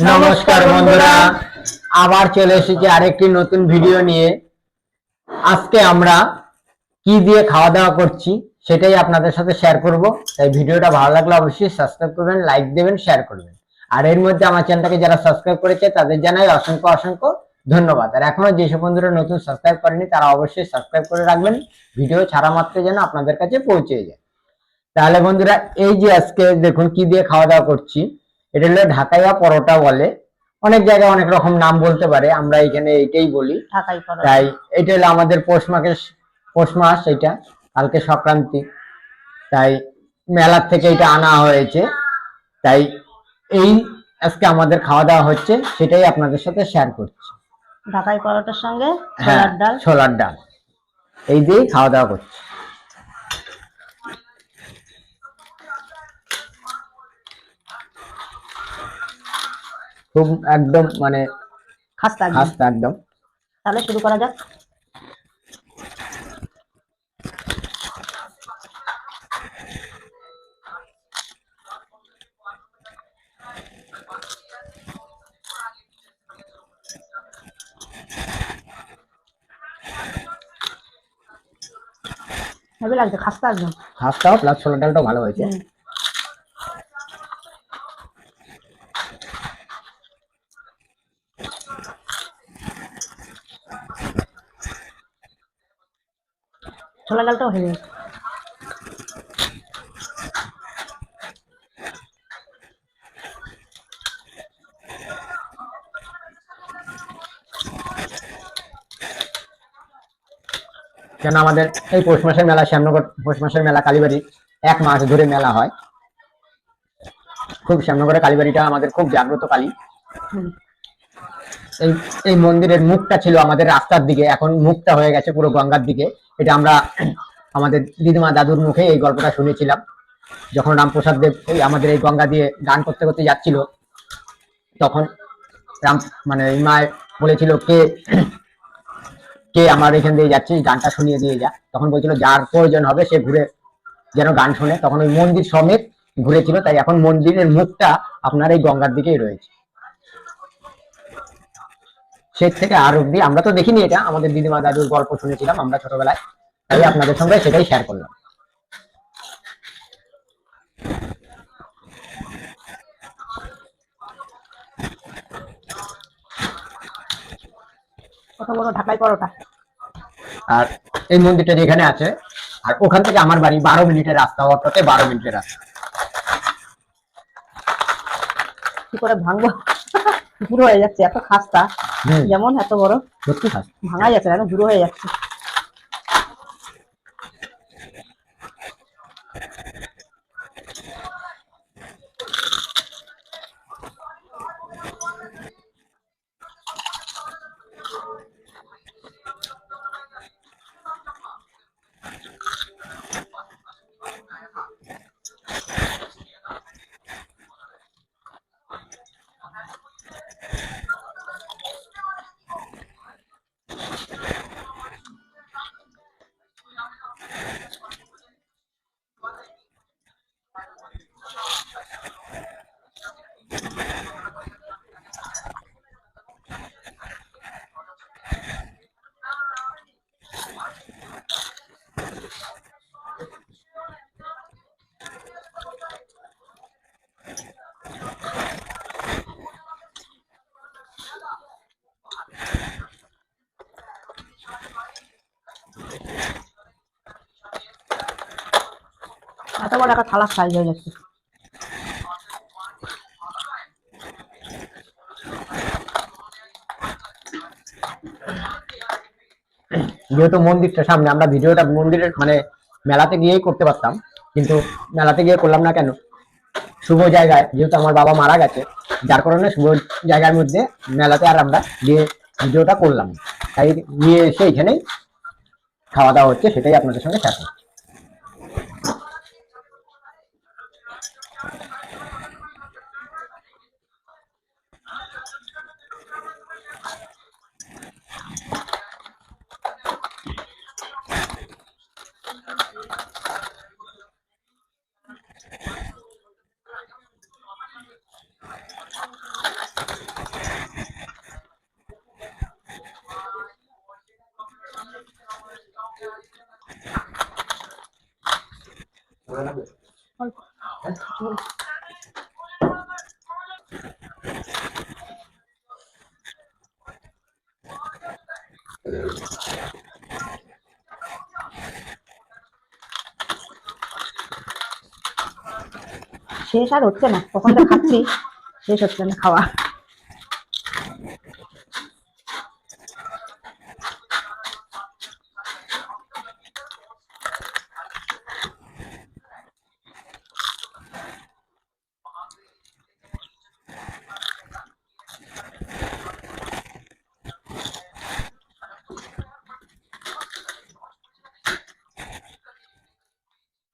নমস্কার বন্ধুরা, আবার চলে এসেছি আরেকটি নতুন ভিডিও নিয়ে। আজকে আমরা কি দিয়ে খাওয়া দাওয়া করছি সেটাই আপনাদের সাথে শেয়ার করব। তাই ভিডিওটা ভালো লাগলে অবশ্যই সাবস্ক্রাইব করবেন লাইক দেবেন শেয়ার করবেন। আর এর মধ্যে আমার চ্যানেলটাকে যারা সাবস্ক্রাইব করেছে, তাদের জানাই অসংখ্য অসংখ্য ধন্যবাদ। আর এখনও যেসব বন্ধুরা নতুন সাবস্ক্রাইব করেনি, তারা অবশ্যই সাবস্ক্রাইব করে রাখবেন। ভিডিও ছাড়া মাত্র যেন আপনাদের কাছে পৌঁছে যায়। তাহলে বন্ধুরা, এই যে আজকে দেখুন কি দিয়ে খাওয়া দাওয়া করছি। এটা হলো ঢাকাইয়া পরোটা বলে। অনেক জায়গায় অনেক রকম নাম বলতে পারে আমরা এখানে এইটাই বলি। তাই এটা হলো আমাদের পৌষ মাসের পৌষ মাস এটা কালকে সংক্রান্তি। তাই মেলার থেকে এটা আনা হয়েছে। তাই এই আজকে আমাদের খাওয়া দাওয়া হচ্ছে সেটাই আপনাদের সাথে শেয়ার করছি। ঢাকাই পরোটার সঙ্গে হ্যাঁ ছোলার ডাল। ছোলার ডাল। এই দিয়েই খাওয়া দাওয়া করছি। খুব একদম মানে খাস্তা। খাস্তা একদম। তাহলে শুরু করা যাক। হেভি লাগছে খাস্তা একদম। খাস্তাও প্লাস ছোলার ডালটাও ভালো হয়েছে। ছোলা ডালটাও হেভি কেন আমাদের এই পৌষ মাসের মেলা শ্যামনগর পৌষ মাসের মেলা কালীবাড়ি এক মাস ধরে মেলা হয়। খুব শ্যামনগরের কালীবাড়িটা আমাদের খুব জাগ্রত কালী। এই এই মন্দিরের মুখটা ছিল আমাদের রাস্তার দিকে এখন মুখটা হয়ে গেছে পুরো গঙ্গার দিকে। এটা আমরা আমাদের দিদিমা দাদুর মুখে এই গল্পটা শুনেছিলাম। যখন রামপ্রসাদ দেব এই আমাদের এই গঙ্গা দিয়ে গান করতে করতে যাচ্ছিল, তখন রাম মানে এই মা বলেছিল, কে কে আমার এখান দিয়ে যাচ্ছে এই গানটা শুনিয়ে দিয়ে যা। তখন বলছিল, যার প্রয়োজন হবে সে ঘুরে যেন গান শোনে। তখন ওই মন্দির সমেত ঘুরেছিল, তাই এখন মন্দিরের মুখটা আপনার এই গঙ্গার দিকেই রয়েছে। সে থেকে আর অব্দি আমরা তো দেখিনি এটা আমাদের দিদিমা দাদুর গল্প শুনেছিলাম আমরা ছোটবেলায়। তাই আপনাদের সঙ্গে সেটাই শেয়ার করলাম। পরোটা। আর এই মন্দিরটা যেখানে আছে আর ওখান থেকে আমার বাড়ি বারো মিনিটের রাস্তা অটোতে বারো মিনিটের রাস্তা। কি করে ভাঙবো? পুরো হয়ে যাচ্ছে এত খাস্তা। যেমন এত বড়। ভাঙা যাচ্ছে না জুড়ো হয়ে যাচ্ছে। এত বড় একটা থালার সাইজ হয়ে যাচ্ছে যেহেতু মন্দিরটা সামনে, আমরা ভিডিওটা মন্দিরের মানে মেলাতে গিয়েই করতে পারতাম, কিন্তু মেলাতে গিয়ে করলাম না কেন? শুভ জায়গায়, যেহেতু আমার বাবা মারা গেছে, যার কারণে শুভ জায়গার মধ্যে মেলাতে আর আমরা গিয়ে ভিডিওটা করলাম তাই নিয়ে এসে এখানেই খাওয়া দাওয়া হচ্ছে, সেটাই আপনাদের সঙ্গে শেয়ার শেষ আর হচ্ছে না। কখন তো খাচ্ছি। শেষ হচ্ছে না খাওয়া।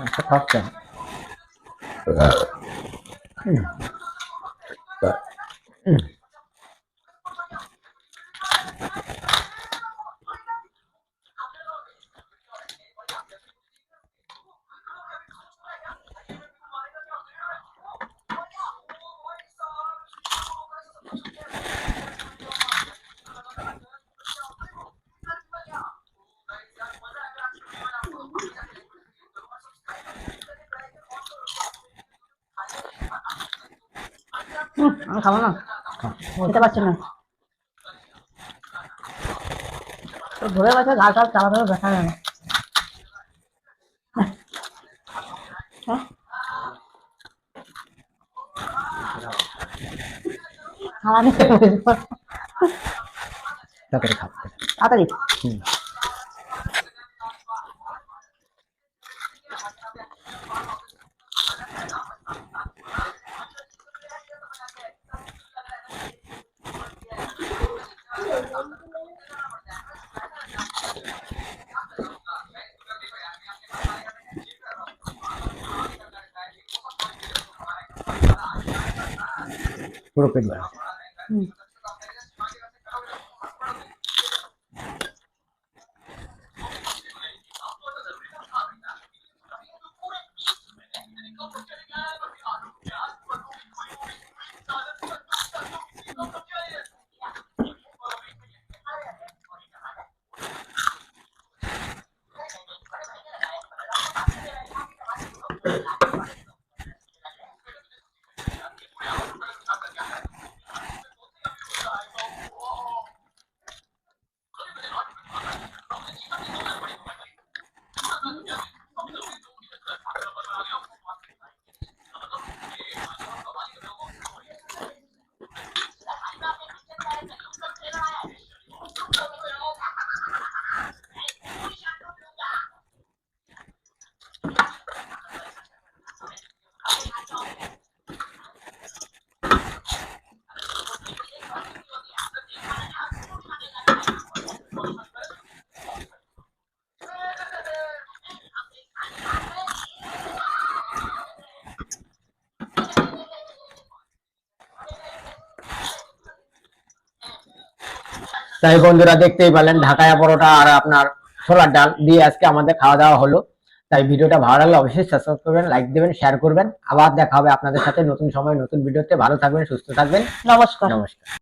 আচ্ছা খাচ্ছেন হুম, আমি খাব না? খেতে পারছি না। তো ধরে গেছে ঘাস আর চালা ধরে দেখা যায় না। হ্যাঁ? হারামি হয়ে গেছে। তারপরে খাচ্ছে তাড়াতাড়ি হুম পুরো পেট ভরা তাই বন্ধুরা দেখতেই পেলেন ঢাকায় পরোটা আর আপনার ছোলার ডাল দিয়ে আজকে আমাদের খাওয়া দাওয়া হলো। তাই ভিডিওটা ভালো লাগলে অবশ্যই সাবস্ক্রাইব করবেন লাইক দেবেন শেয়ার করবেন। আবার দেখা হবে আপনাদের সাথে নতুন সময় নতুন ভিডিওতে। ভালো থাকবেন সুস্থ থাকবেন। নমস্কার। নমস্কার।